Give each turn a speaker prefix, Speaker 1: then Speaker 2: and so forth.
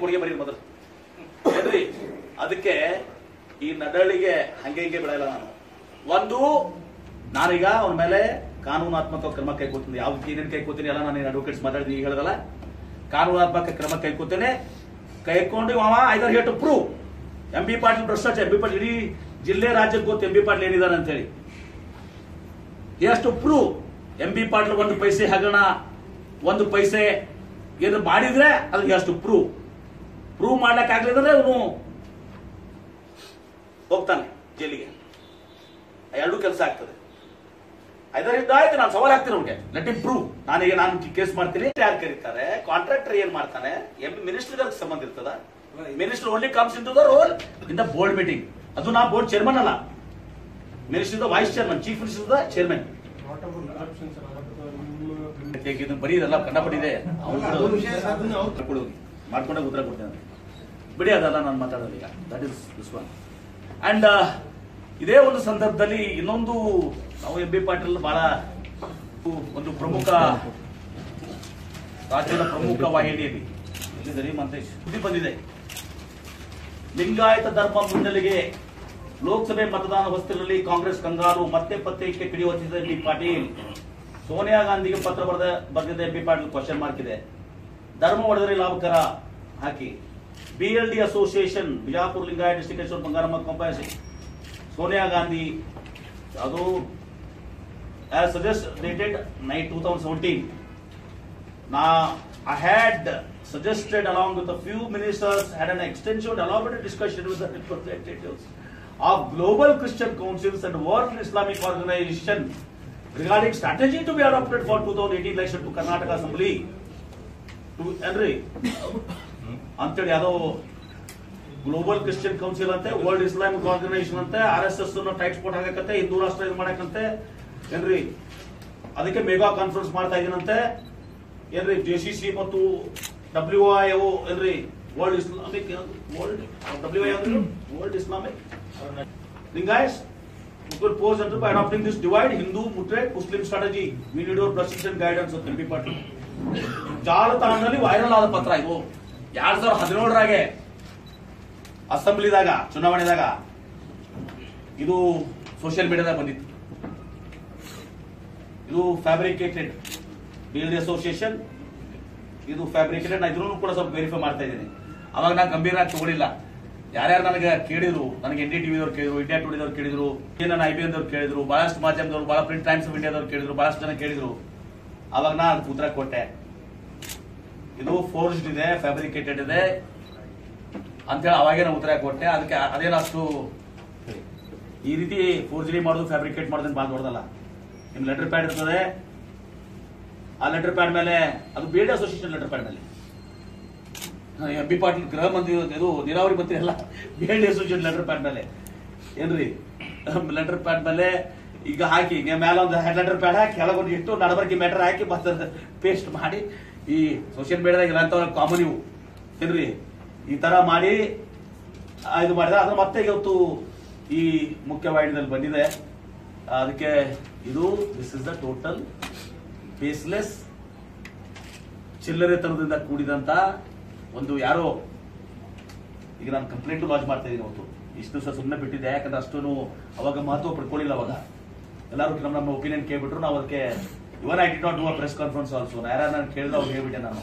Speaker 1: ಕೊಡುಗೆ ಬರೀ ಮೊದಲು. ಅದಕ್ಕೆ ಈ ನಡಳಿಗೆ ಹಂಗೆ ಹಿಂಗೆ ಬಿಡಲ್ಲ ನಾನು. ಒಂದು, ನಾನೀಗ ಅವನ ಮೇಲೆ ಕಾನೂನಾತ್ಮಕ ಕ್ರಮ ಕೈಗೊಳ್ತೀನಿ. ಯಾವ ಏನೇನು ಕೈಗೊಳ್ತೀನಿ ಎಲ್ಲ ನಾನು ಅಡ್ವೊಕೇಟ್ಸ್ ಮಾತಾಡಿದ್ದೀನಿ ಈಗ ಹೇಳದಲ್ಲ. ಕಾನೂನಾತ್ಮಕ ಕ್ರಮ ಕೈಗೊಳ್ತೇನೆ. ಕೈಕೊಂಡು ಅವ either hate prove M B Patil ಭ್ರಷ್ಟಾಚಾರ ಎಂ ಬಿ ಪಾಟೀಲ್, ಇಡೀ ಜಿಲ್ಲೆ ರಾಜ್ಯಕ್ಕೆ ಗೊತ್ತು ಎಂ ಬಿ ಪಾಟೀಲ್ ಏನಿದ್ದಾರೆ ಅಂತ ಹೇಳಿ ಎಷ್ಟು ಪ್ರೂವ್ ಎಂ ಬಿ ಪಾಟೀಲ್ ಒಂದು ಪೈಸೆ ಹಗರಣ, ಒಂದು ಪೈಸೆ ಏನು ಮಾಡಿದ್ರೆ ಅದಕ್ಕೆ ಎಷ್ಟು ಪ್ರೂವ್ ಪ್ರೂವ್ ಮಾಡ್ಲಿಕ್ಕೆ ಆಗ್ಲಿದ್ರೆ ಅವನು ಹೋಗ್ತಾನೆ ಜೈಲಿಗೆ. ಎರಡೂ ಕೆಲಸ ಆಗ್ತದೆ. ಇದರಿಂದ ಆಯ್ತು ನಾನು ಸವಾಲ್ ಹಾಕ್ತೀನಿ ಅವ್ನಿಗೆ. ಲೆಟ್ ಇಮ್ ಪ್ರೂವ್ ನಾನೀಗ ನಾನು ಕೇಸ್ ಮಾಡ್ತೀನಿ. ಯಾರು ಕರೀತಾರೆ ಕಾಂಟ್ರಾಕ್ಟರ್ ಏನ್ ಮಾಡ್ತಾನೆ? ಎಂ ಮಿನಿಸ್ಟರ್ ಸಂಬಂಧ ಇರ್ತದ? Minister only comes into the role in the board meeting ಅದು ನಾ ಬೋರ್ಡ್ ಚೇರ್ಮನ್ ಅಲ್ಲ. Minister the vice chairman chief minister the chairman ಬರೀ ಇದೆಲ್ಲ ಕಂಡಪಟ್ಟಿದೆ ಮಾಡ್ಕೊಂಡಾಗ ಉತ್ತರ ಕೊಡ್ತೇನೆ. ಬಿಡಿ ಅದಲ್ಲ ನಾನು ಮಾತಾಡೋದು ಈಗ. That is this one and ಇದೇ ಒಂದು ಸಂದರ್ಭದಲ್ಲಿ ಇನ್ನೊಂದು ನಾವು ಎಂ ಬಿ ಪಾಟೀಲ್ ಬಹಳ ಒಂದು ಪ್ರಮುಖ ರಾಜ್ಯದ ಪ್ರಮುಖ ವಾಹಿನಿಯಲ್ಲಿ ಎಲ್ಲಿದ್ದೀರಿ ಮಂತೇಶ್ ಸುದ್ದಿ ಬಂದಿದೆ. ಲಿಂಗಾಯತ ಧರ್ಮ ಮುನ್ನೆಲೆಗೆ ಲೋಕಸಭೆ ಮತದಾನ ಹೊಸ್ತಿಲಲ್ಲಿ ಕಾಂಗ್ರೆಸ್ ಕಂಗಾರು ಮತ್ತೆ ಪತ್ರಿಕೆ ಕಿಡಿಯುತ್ತಿದ್ದ ಎಂ ಬಿ ಪಾಟೀಲ್. ಸೋನಿಯಾ ಗಾಂಧಿಗೆ ಪತ್ರ ಬರೆದ ಬರೆದಿದ್ದ M B Patil question mark ಇದೆ. ಧರ್ಮ ಒಡೆದರೆ ಲಾಭಕರ ಹಾಕಿ. ಬಿಎಲ್ಡಿ ಅಸೋಸಿಯೇಷನ್ ಬಿಜಾಪುರ, ಲಿಂಗಾಯತ ಡಿಸ್ಟಿಕೇಶ್ವರ Bangaramma company Sonia Gandhi, Adu, as suggested night 2017, now I had suggested along with a few ministers had an extensive elaborate discussion with the representatives of global Christian councils and World Islamic Organization regarding strategy to be adopted for 2018 election to Karnataka Assembly to Henry Antad Yadav global Christian council ಅಂತೆ world Islamic organisation ಅಂತೆ R S S tight sport ಆಗಕತ್ತೆ Hindu ರಾಷ್ಟ್ರ ಇದು ಮಾಡಕಂತೆ. ಏನ್ರಿ? ಅದಕ್ಕೆ mega conference ಮಾಡ್ತಾ ಇದೀನಂತೆ. ಏನ್ರಿ? J C C ಮತ್ತು ಡಬ್ಲ್ಯೂ ಐ ಓ ಏನ್ರಿ? World Islamic world W I world Islamic Lingayats will pose under by adopting this divide Hindu, Mutre, Muslim strategy. We need your blessings and of MP Patil ಜಾಲತಾಣದಲ್ಲಿ viral ಆದ ಪತ್ರ ಇವು ಎರಡ್ ಸಾವಿರದ ಹದಿನೇಳರಾಗೆ ಅಸೆಂಬ್ಲಿದಾಗ, ಚುನಾವಣೆದಾಗ ಇದು social ಮೀಡಿಯಾದಾಗ ಬಂದಿತ್ತು. ಇದು ಫ್ಯಾಬ್ರಿಕೇಟೆಡ್ ಬಿಲ್ಡ್ ಅಸೋಸಿಯೇಷನ್ ಇದು ಫ್ಯಾಬ್ರಿಕೇಟೆಡ್ ನಾ ಇದ್ರೂ ಕೂಡ ಸ್ವಲ್ಪ ವೆರಿಫೈ ಮಾಡ್ತಾ ಇದ್ದೀನಿ. ಅವಾಗ ನಾನು ಗಂಭೀರನಾಗಿ ತಗೊಳ್ಳಿಲ್ಲ ಯಾರ್ಯಾರು ನನಗೆ ಕೇಳಿದ್ರು, ನನಗೆ ಎನ್ ಡಿ ಟಿವಿದವ್ರು ಕೇಳಿದ್ರು ಇಂಡಿಯಾ ಟುಡಿದವ್ರು ಕೇಳಿದ್ರು ನನ್ನ ಐ ಬಿ ಎನ್ದವ್ರು ಕೇಳಿದ್ರು, ಬಹಳಷ್ಟು ಮಾಧ್ಯಮದವ್ರು, ಬಹಳ ಪ್ರಿಂಟ್ ಟೈಮ್ಸ್ ಆಫ್ ಇಂಡಿಯಾದವ್ರು ಕೇಳಿದ್ರು, ಬಹಳಷ್ಟು ಜನ ಕೇಳಿದ್ರು. ಅವಾಗ ನಾನು ಉತ್ತರ ಕೊಟ್ಟೆ. ಇದು ಫೋರ್ಸ್ಡ್ ಇದೆ ಫ್ಯಾಬ್ರಿಕೇಟೆಡ್ ಇದೆ. ಅಂತೇಳಿ ಅವಾಗೇ ನಾನು ಉತ್ತರ ಕೊಟ್ಟೆ. ಅದಕ್ಕೆ ಅದೇನಷ್ಟು ಈ ರೀತಿ ಫೋರ್ಜರಿ ಮಾಡೋದು ಫ್ಯಾಬ್ರಿಕೇಟ್ ಮಾಡೋದು ಭಾಳ ದೊಡ್ಡದಲ್ಲ ನಿಮ್ಮ ಲೆಟರ್ ಪ್ಯಾಡ್ ಇರ್ತದೆ. ಆ ಲೆಟರ್ ಪ್ಯಾಡ್ ಮೇಲೆ, ಅದು ಬೇಡ ಅಸೋಸಿಯೇಷನ್ ಲೆಟರ್ ಪ್ಯಾಡ್ ಮೇಲೆ. ಎಂ ಬಿ ಪಾಟೀಲ್ ಗೃಹ ಮಂತ್ರಿ ಇದು ನೀರಾವರಿ ಮಂತ್ರಿ ಅಲ್ಲ. ಬೇಡ ಅಸೋಸಿಯೇಷನ್ ಲೆಟರ್ ಪ್ಯಾಡ್ ಮೇಲೆ. ಏನ್ರಿ? ಲೆಟರ್ ಪ್ಯಾಡ್ ಮೇಲೆ ಈಗ ಹಾಕಿ ನೀವು ಮೇಲೆ ಒಂದು ಹೆಡ್ ಲೆಟರ್ ಪ್ಯಾಡ್ ಹಾಕಿ ಕೆಳಗೊಂಡು ಇಟ್ಟು ನಡಬರ್ಗಿ ಮ್ಯಾಟರ್ ಹಾಕಿ ಮತ್ತೆ ಪೇಸ್ಟ್ ಮಾಡಿ, ಈ ಸೋಷಿಯಲ್ ಮೀಡಿಯಾದಾಗ ಇರೋಂಥವ್ರ ಕಾಮನ್ ಇವು. ಏನ್ರಿ? ಈ ತರ ಮಾಡಿ, ಇದು ಮಾಡಿದ್ರೆ ಅದ್ರ ಮತ್ತೆ ಇವತ್ತು ಈ ಮುಖ್ಯವಾಹಿನಿಯಲ್ಲಿ ಬಂದಿದೆ. ಅದಕ್ಕೆ ಇದು this is the total baseless ಚಿಲ್ಲರೆತನದಿಂದ ಕೂಡಿದಂತ ಒಂದು ಯಾರೋ, ಈಗ ನಾನು ಕಂಪ್ಲೇಂಟ್ ಲಾಂಚ್ ಮಾಡ್ತಾ ಇದ್ದೀನಿ ಅವತ್ತು. ಇಷ್ಟು ದಿವಸ ಸುಮ್ಮನೆ ಬಿಟ್ಟಿದ್ದೆ, ಯಾಕಂದ್ರೆ ಅಷ್ಟೂ ಅವಾಗ ಮಹತ್ವ ಪಡ್ಕೊಳ್ಳಿಲ್ಲ ಅವಾಗ. ಎಲ್ಲರೂ ನಮ್ಮ ನಮ್ಮ ಒಪಿನಿಯನ್ ಕೇಳ್ಬಿಟ್ರು, ನಾವು ಅದಕ್ಕೆ even I did not do a press conference also ನಾನು ಕೇಳಿದ ಅವ್ರು ಹೇಳ್ಬಿಟ್ಟೆ ನಾನು.